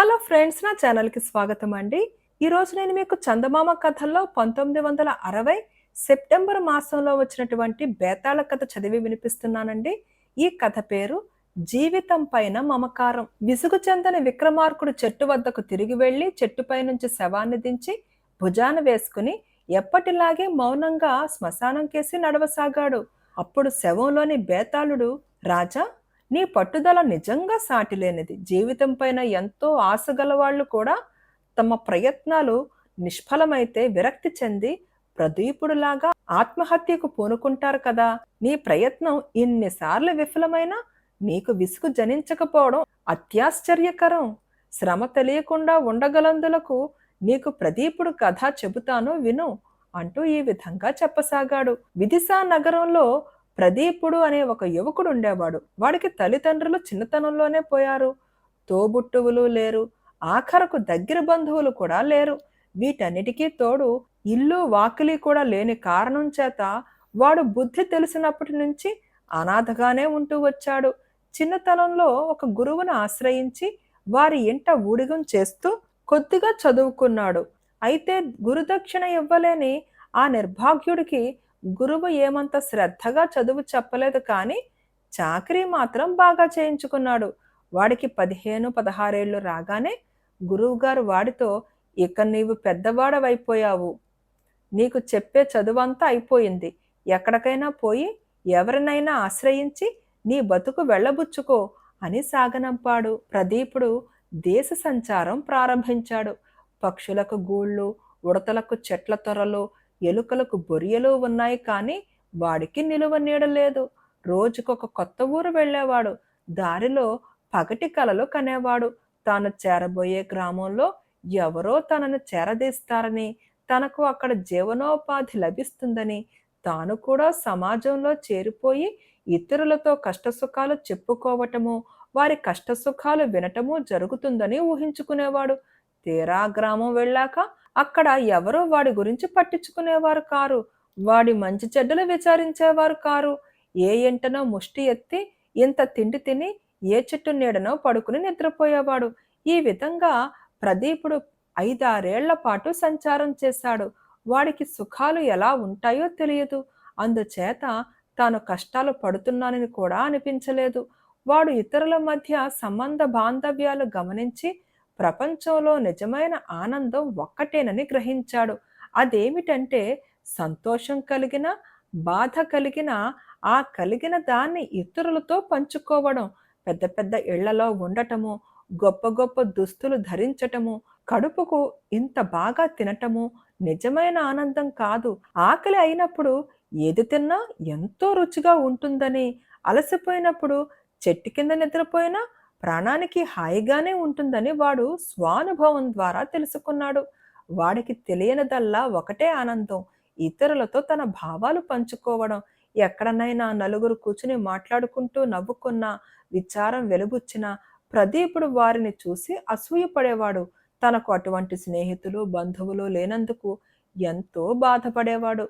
Hello friends నా ఛానల్కి స్వాగతం అండి. ఈరోజు నేను మీకు చందమామ కథల్లో పంతొమ్మిది వందల అరవై సెప్టెంబర్ మాసంలో వచ్చినటువంటి బేతాళ కథ చదివి వినిపిస్తున్నానండి. ఈ కథ పేరు జీవితం పైన మమకారం. విసుగు చెందని విక్రమార్కుడు చెట్టు వద్దకు తిరిగి వెళ్ళి చెట్టుపై నుంచి శవాన్ని దించి భుజాన వేసుకుని ఎప్పటిలాగే మౌనంగా శ్మశానం కేసి నడవసాగాడు. అప్పుడు శవంలోని బేతాళుడు రాజా నీ పట్టుదల నిజంగా సాటిలేనిది. జీవితం పైన ఎంతో ఆశ గలవాళ్ళు కూడా తమ ప్రయత్నాలు నిష్ఫలమైతే విరక్తి చెంది ప్రదీపుడులాగా ఆత్మహత్యకు పూనుకుంటారు కదా. నీ ప్రయత్నం ఇన్నిసార్లు విఫలమైనా నీకు విసుగు జనించకపోవడం అత్యాశ్చర్యకరం. శ్రమ తెలియకుండా ఉండగలందులకు నీకు ప్రదీపుడు కథ చెబుతాను విను అంటూ ఈ విధంగా చెప్పసాగాడు. విదిశా నగరంలో ప్రదీపుడు అనే ఒక యువకుడు ఉండేవాడు. వాడికి తల్లిదండ్రులు చిన్నతనంలోనే పోయారు. తోబుట్టువులు లేరు. ఆఖరకు దగ్గర బంధువులు కూడా లేరు. వీటన్నిటికీ తోడు ఇల్లు వాకిలి కూడా లేని కారణం చేత వాడు బుద్ధి తెలిసినప్పటి నుంచి అనాథగానే ఉంటూ వచ్చాడు. చిన్నతనంలో ఒక గురువును ఆశ్రయించి వారి ఇంట ఊడిగం చేస్తూ కొద్దిగా చదువుకున్నాడు. అయితే గురుదక్షిణ ఇవ్వలేని ఆ నిర్భాగ్యుడికి గురువు ఏమంత శ్రద్ధగా చదువు చెప్పలేదు కానీ చాకరీ మాత్రం బాగా చేయించుకున్నాడు. వాడికి పదిహేను పదహారేళ్ళు రాగానే గురువుగారు వాడితో ఇక నీవు పెద్దవాడవైపోయావు. నీకు చెప్పే చదువంతా అయిపోయింది. ఎక్కడికైనా పోయి ఎవరినైనా ఆశ్రయించి నీ బతుకు వెళ్ళబుచ్చుకో అని సాగనంపాడు. ప్రదీపుడు దేశ సంచారం ప్రారంభించాడు. పక్షులకు గూళ్ళు ఉడతలకు చెట్ల తొరలు ఎలుకలకు బొరియలు ఉన్నాయి కానీ వాడికి నిలువ నీడలేదు రోజుకొక కొత్త ఊరు వెళ్ళేవాడు. దారిలో పగటి కలలు కనేవాడు. తాను చేరబోయే గ్రామంలో ఎవరో తనను చేరదీస్తారని తనకు అక్కడ జీవనోపాధి లభిస్తుందని తాను కూడా సమాజంలో చేరిపోయి ఇతరులతో కష్టసుఖాలు చెప్పుకోవటము వారి కష్టసుఖాలు వినటము జరుగుతుందని ఊహించుకునేవాడు. తీరా గ్రామం వెళ్ళాక అక్కడ ఎవరో వాడి గురించి పట్టించుకునేవారు కారు. వాడి మంచి చెడ్డలు విచారించేవారు కారు. ఏ ఎంటనో ముష్టి ఎత్తి ఇంత తిండి తిని ఏ చెట్టు నీడనో పడుకుని నిద్రపోయేవాడు. ఈ విధంగా ప్రదీపుడు ఐదారేళ్ళ పాటు సంచారం చేశాడు. వాడికి సుఖాలు ఎలా ఉంటాయో తెలియదు. అందుచేత తాను కష్టాలు పడుతున్నానని కూడా అనిపించలేదు. వాడు ఇతరుల మధ్య సంబంధ బాంధవ్యాలు గమనించి ప్రపంచంలో నిజమైన ఆనందం ఒక్కటేనని గ్రహించాడు. అదేమిటంటే సంతోషం కలిగిన బాధ కలిగిన ఆ కలిగిన దాన్ని ఇతరులతో పంచుకోవడం. పెద్ద పెద్ద ఇళ్ళలో ఉండటము గొప్ప గొప్ప దుస్తులు ధరించటము కడుపుకు ఇంత బాగా తినటము నిజమైన ఆనందం కాదు. ఆకలి అయినప్పుడు ఏది తిన్నా ఎంతో రుచిగా ఉంటుందని అలసిపోయినప్పుడు చెట్టు కింద నిద్రపోయినా ప్రాణానికి హాయిగానే ఉంటుందని వాడు స్వానుభవం ద్వారా తెలుసుకున్నాడు. వాడికి తెలియనిదల్లా ఒకటే ఆనందం ఇతరులతో తన భావాలు పంచుకోవడం. ఎక్కడనైనా నలుగురు కూర్చుని మాట్లాడుకుంటూ నవ్వుకున్నా విచారం వెలుబుచ్చినా ప్రదీపుడు వారిని చూసి అసూయపడేవాడు తనకు అటువంటి స్నేహితులు బంధువులు లేనందుకు ఎంతో బాధపడేవాడు.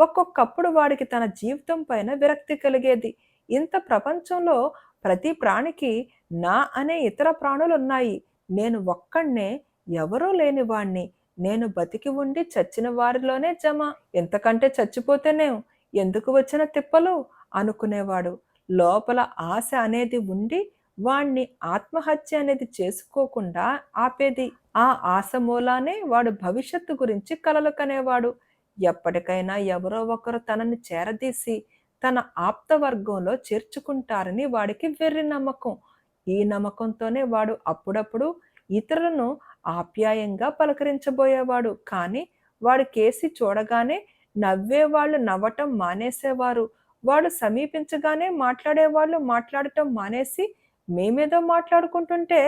ఒక్కొక్కప్పుడు వాడికి తన జీవితం పైన విరక్తి కలిగేది. ఇంత ప్రపంచంలో ప్రతి ప్రాణికి నా అనే ఇతర ప్రాణులు ఉన్నాయి నేను ఒక్కడినే ఎవరూ లేని వాణ్ణి. నేను బతికి ఉండి చచ్చిన వారిలోనే జమ. ఎంతకంటే చచ్చిపోతేనే ఎందుకు వచ్చిన తిప్పలు? అనుకునేవాడు. లోపల ఆశ అనేది ఉండి వాణ్ణి ఆత్మహత్య అనేది చేసుకోకుండా ఆపేది. ఆ ఆశ మూలానే వాడు భవిష్యత్తు గురించి కలలు కనేవాడు. ఎప్పటికైనా ఎవరో ఒకరు తనని చేరదీసి తన ఆప్త వర్గంలో చేర్చుకుంటారని వాడికి వెర్రి నమ్మకం. ఈ నమ్మకంతోనే వాడు అప్పుడప్పుడు ఇతరులను ఆప్యాయంగా పలకరించబోయేవాడు. కానీ వాడు కేసి చూడగానే నవ్వేవాళ్ళు నవ్వటం మానేసేవారు. వాడు సమీపించగానే మాట్లాడేవాళ్ళు మాట్లాడటం మానేసి మేమేదో మాట్లాడుకుంటుంటే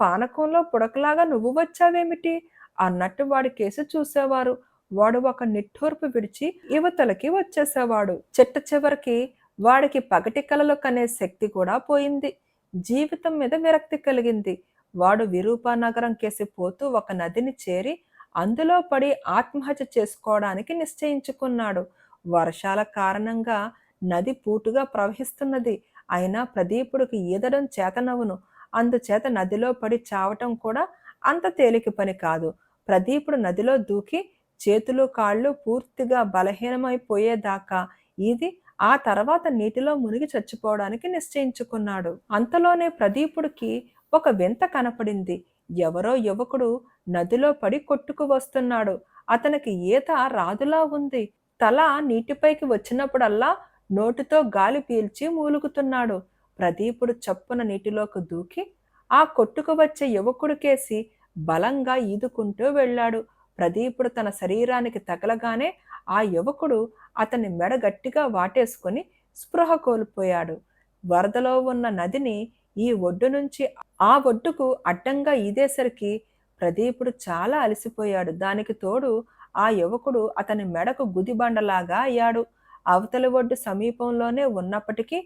పానకంలో పుడకలాగా నువ్వు వచ్చావేమిటి? అన్నట్టు వాడి కేసు చూసేవారు. వాడు ఒక నిట్టూర్పు విడిచి యువతలకి వచ్చేసేవాడు. చెట్ట చివరికి వాడికి పగటి కలలు కనే శక్తి కూడా పోయింది. జీవితం మీద విరక్తి కలిగింది. వాడు విరూపానగరం కేసి పోతూ ఒక నదిని చేరి అందులో పడి ఆత్మహత్య చేసుకోవడానికి నిశ్చయించుకున్నాడు. వర్షాల కారణంగా నది పూటుగా ప్రవహిస్తున్నది. అయినా ప్రదీపుడికి ఈదడం చేతనవును. అందుచేత నదిలో పడి చావటం కూడా అంత తేలిక పని కాదు. ప్రదీపుడు నదిలో దూకి చేతులు కాళ్ళు పూర్తిగా బలహీనమైపోయేదాకా. ఇది ఆ తర్వాత నీటిలో మునిగి చచ్చిపోవడానికి నిశ్చయించుకున్నాడు. అంతలోనే ప్రదీపుడికి ఒక వింత కనపడింది. ఎవరో యువకుడు నదిలో పడి కొట్టుకు వస్తున్నాడు. అతనికి ఈత రాదులా ఉంది. తల నీటిపైకి వచ్చినప్పుడల్లా నోటితో గాలి పీల్చి మూలుగుతున్నాడు. ప్రదీపుడు చప్పున నీటిలోకి దూకి ఆ కొట్టుకు వచ్చే యువకుడికేసి బలంగా ఈదుకుంటూ వెళ్ళాడు. ప్రదీపుడు తన శరీరానికి తగలగానే ఆ యువకుడు అతని మెడ గట్టిగా వాటేసుకొని స్పృహ కోల్పోయాడు. వరదలో ఉన్న నదిని ఈ ఒడ్డు నుంచి ఆ ఒడ్డుకు అడ్డంగా ఈదేసరికి ప్రదీపుడు చాలా అలసిపోయాడు. దానికి తోడు ఆ యువకుడు అతని మెడకు గుదిబండలాగా అయ్యాడు. అవతలి ఒడ్డు సమీపంలోనే ఉన్నప్పటికీ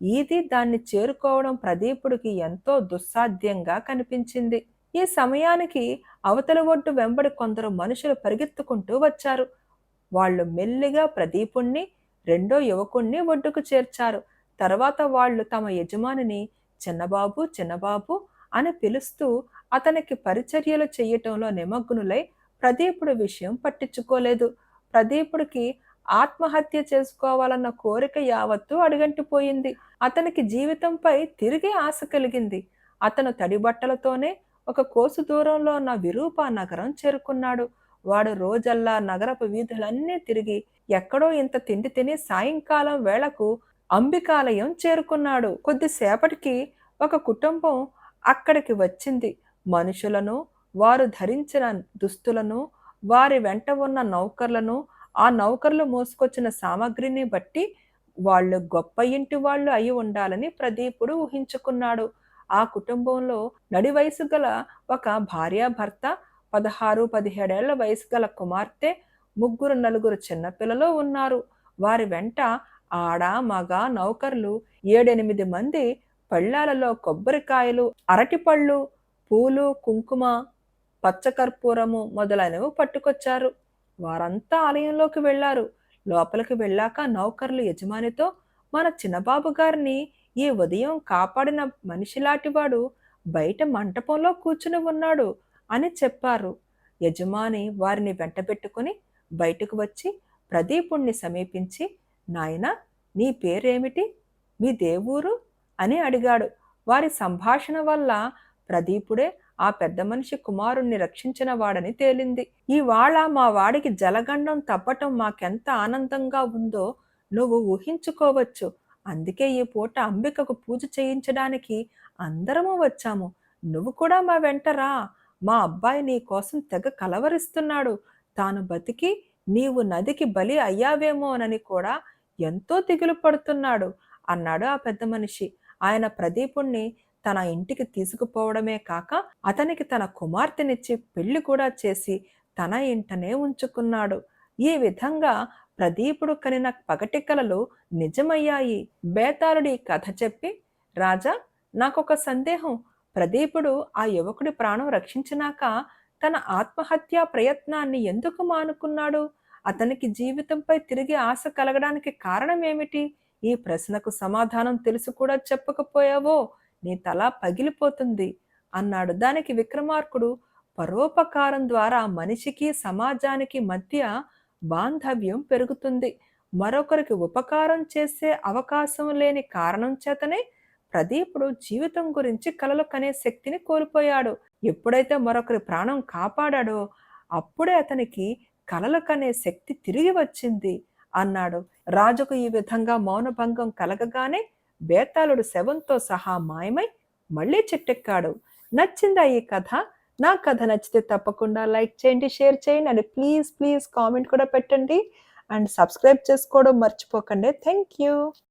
ఈది దాన్ని చేరుకోవడం ప్రదీపుడికి ఎంతో దుస్సాధ్యంగా కనిపించింది. ఈ సమయానికి అవతల ఒడ్డు వెంబడి కొందరు మనుషులు పరిగెత్తుకుంటూ వచ్చారు. వాళ్ళు మెల్లిగా ప్రదీపుణ్ణి రెండో యువకుణ్ణి ఒడ్డుకు చేర్చారు. తర్వాత వాళ్ళు తమ యజమానిని చిన్నబాబు చిన్నబాబు అని పిలుస్తూ అతనికి పరిచర్యలు చేయటంలో నిమగ్నులై ప్రదీపుడు విషయం పట్టించుకోలేదు. ప్రదీపుడికి ఆత్మహత్య చేసుకోవాలన్న కోరిక యావత్తూ అడుగంటిపోయింది. అతనికి జీవితంపై తిరిగి ఆశ కలిగింది. అతను తడి బట్టలతోనే ఒక కోసు దూరంలో ఉన్న విరూప నగరం చేరుకున్నాడు. వాడు రోజల్లా నగరపు వీధులన్నీ తిరిగి ఎక్కడో ఇంత తిండి తిని సాయంకాలం వేళకు అంబికాలయం చేరుకున్నాడు. కొద్దిసేపటికి ఒక కుటుంబం అక్కడికి వచ్చింది. మనుషులను వారు ధరించిన దుస్తులను వారి వెంట ఉన్న నౌకర్లను ఆ నౌకర్లు మోసుకొచ్చిన సామాగ్రిని బట్టి వాళ్ళు గొప్ప ఇంటి వాళ్ళు అయి ఉండాలని ప్రదీపుడు ఊహించుకున్నాడు. ఆ కుటుంబంలో నడి వయసు గల ఒక భార్యాభర్త పదహారు పదిహేడేళ్ళ వయసు గల కుమార్తె ముగ్గురు నలుగురు చిన్నపిల్లలు ఉన్నారు. వారి వెంట ఆడ మగ నౌకర్లు ఏడెనిమిది మంది పళ్ళాలలో కొబ్బరికాయలు అరటిపళ్ళు పూలు కుంకుమ పచ్చకర్పూరము మొదలైనవి పట్టుకొచ్చారు. వారంతా ఆలయంలోకి వెళ్ళారు లోపలికి వెళ్ళాక నౌకర్లు యజమానితో మన చిన్నబాబు గారిని ఈ ఉదయం కాపాడిన మనిషిలాంటివాడు బయట మంటపంలో కూర్చుని ఉన్నాడు అని చెప్పారు. యజమాని వారిని వెంటబెట్టుకుని బయటకు వచ్చి ప్రదీపుణ్ణి సమీపించి నాయన నీ పేరేమిటి? మీ దేవురు అని అడిగాడు. వారి సంభాషణ వల్ల ప్రదీపుడే ఆ పెద్ద మనిషి కుమారుణ్ణి రక్షించిన వాడని తేలింది. ఇవాళ మా వాడికి జలగండం తప్పటం మాకెంత ఆనందంగా ఉందో నువ్వు ఊహించుకోవచ్చు. అందుకే ఈ పూట అంబికకు పూజ చేయించడానికి అందరము వచ్చాము. నువ్వు కూడా మా వెంటరా మా అబ్బాయి నీ కోసం తెగ కలవరిస్తున్నాడు. తాను బతికి నీవు నదికి బలి అయ్యావేమోనని కూడా ఎంతో దిగులు పడుతున్నాడు అన్నాడు ఆ పెద్ద మనిషి. ఆయన ప్రదీపుణ్ణి తన ఇంటికి తీసుకుపోవడమే కాక అతనికి తన కుమార్తెనిచ్చి పెళ్ళి కూడా చేసి తన ఇంటనే ఉంచుకున్నాడు. ఈ విధంగా ప్రదీపుడు కనిన పగటి కలలు నిజమయ్యాయి బేతాళుడి కథ చెప్పి రాజా నాకొక సందేహం. ప్రదీపుడు ఆ యువకుడి ప్రాణం రక్షించినాక తన ఆత్మహత్యా ప్రయత్నాన్ని ఎందుకు మానుకున్నాడు? అతనికి జీవితంపై తిరిగి ఆశ కలగడానికి కారణం ఏమిటి ఈ ప్రశ్నకు సమాధానం తెలుసు కూడా చెప్పకపోయావో? నీ తల పగిలిపోతుంది అన్నాడు. దానికి విక్రమార్కుడు పరోపకారం ద్వారా మనిషికి సమాజానికి మధ్య బాంధవ్యం పెరుగుతుంది. మరొకరికి ఉపకారం చేసే అవకాశం లేని కారణం చేతనే ప్రదీపుడు జీవితం గురించి కలలు కనే శక్తిని కోల్పోయాడు. ఎప్పుడైతే మరొకరి ప్రాణం కాపాడాడో అప్పుడే అతనికి కలలు కనే శక్తి తిరిగి వచ్చింది అన్నాడు. రాజుకు ఈ విధంగా మౌనభంగం కలగగానే బేతాళుడు శవంతో సహా మాయమై మళ్ళీ చెట్టెక్కాడు. నచ్చిందా ఈ కథ? నా కథ నచ్చితే తప్పకుండా లైక్ చేయండి షేర్ చేయండి అండ్ ప్లీజ్ ప్లీజ్ కామెంట్ కూడా పెట్టండి. అండ్ సబ్స్క్రైబ్ చేసుకోవడం మర్చిపోకండి. Thank you